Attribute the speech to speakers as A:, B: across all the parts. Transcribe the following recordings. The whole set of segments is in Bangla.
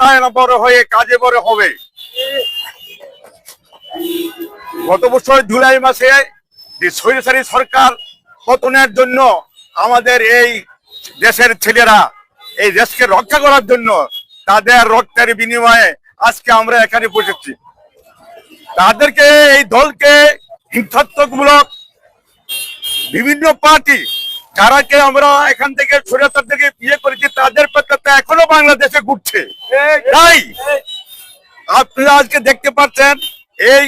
A: না বড় হয়ে কাজে বড় হবে। গত বছর জুলাই মাসে যে স্বৈরাচারী সরকার পতনের জন্য আমাদের এই দেশের ছেলেরা, এই দেশকে রক্ষা করার জন্য তাদের রক্তের বিনিময়ে আজকে আমরা এখানে বসেছি। তাদেরকে, এই দলকে হিংসাত্মকমূলক বিভিন্ন পার্টি, যারাকে আমরা এখান থেকে স্বৈরাচারদেরকে বিয়ে বাংলাদেশে ঘুরছে। তাই আপনারা আজকে দেখতে পাচ্ছেন এই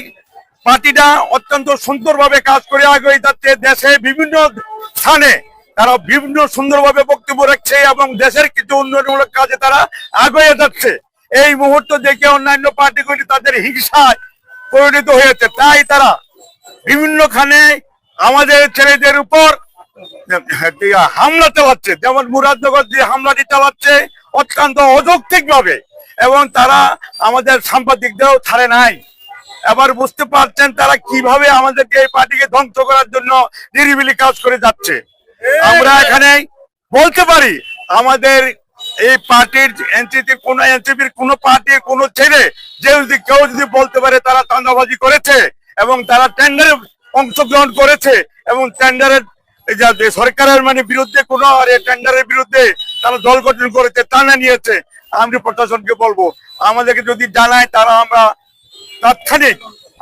A: পার্টিটা অত্যন্ত সুন্দরভাবে কাজ করে আগে যাচ্ছে দেশে বিভিন্ন স্থানে। তারা বিভিন্ন সুন্দরভাবে বক্তব্য রাখছে এবং দেশের কিছু উন্নয়নমূলক কাজে তারা আগে যাচ্ছে। এই মুহূর্ত দেখে অন্যান্য পার্টিগুলি তাদের হিংসায় পরিণত হয়েছে। তাই তারা বিভিন্নখানে আমাদের ছেলেদের উপর হামলা চালাচ্ছে। যেমন মুরাদনগর যে হামলাটি চালাচ্ছে অত্যন্ত অযৌক্তিক ভাবে এবং তারা আমাদের সাংবাদিকদেরও ছাড়ে নাই। এবার বুঝতে পারছেন তারা কীভাবে আমাদেরকে এই পার্টিকে ধ্বংস করার জন্য নিরিবিলি কাজ করে যাচ্ছে। আমরা এখানে বলতে পারি, আমাদের এই পার্টির এনসিপি কোন এনসিপির কোন পার্টির কোন ছেলে যে যদি কেউ যদি বলতে পারে তারা চাঁদাবাজি করেছে এবং তারা টেন্ডারে অংশগ্রহণ করেছে এবং টেন্ডারের সরকারের মানে বিরুদ্ধে কোন টেন্ডারের বিরুদ্ধে তারা দল গঠন করেছে, তা না নিয়েছে, আমি প্রশাসনকে বলব, আমাদেরকে যদি জানায় তারা আমরা তাৎক্ষণিক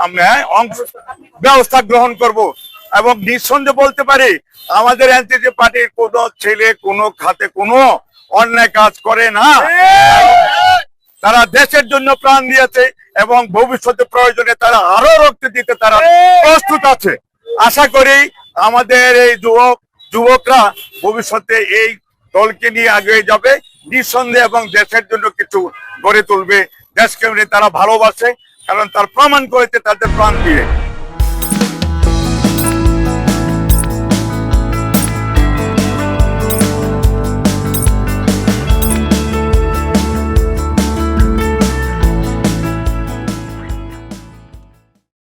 A: আমরা অংশ, ব্যবস্থা গ্রহণ করব। এবং নিঃসন্দেহে বলতে পারি, আমাদের এনসিপি পার্টির কোন ছেলে, কোন খাতে কোনো অন্যায় কাজ করে না। তারা দেশের জন্য প্রাণ দিয়েছে এবং ভবিষ্যতে প্রয়োজনে তারা আরও রক্ত দিতে তারা প্রস্তুত আছে। আশা করি আমাদের এই যুবক, যুবকরা ভবিষ্যতে এই দলকে নিয়ে আগে যাবে। নিঃসন্দেহে এবং দেশের জন্য কিছু গড়ে তুলবে। দেশকে তারা ভালোবাসে, কারণ তার প্রমাণ করেছে তাদের প্রাণ দিয়ে।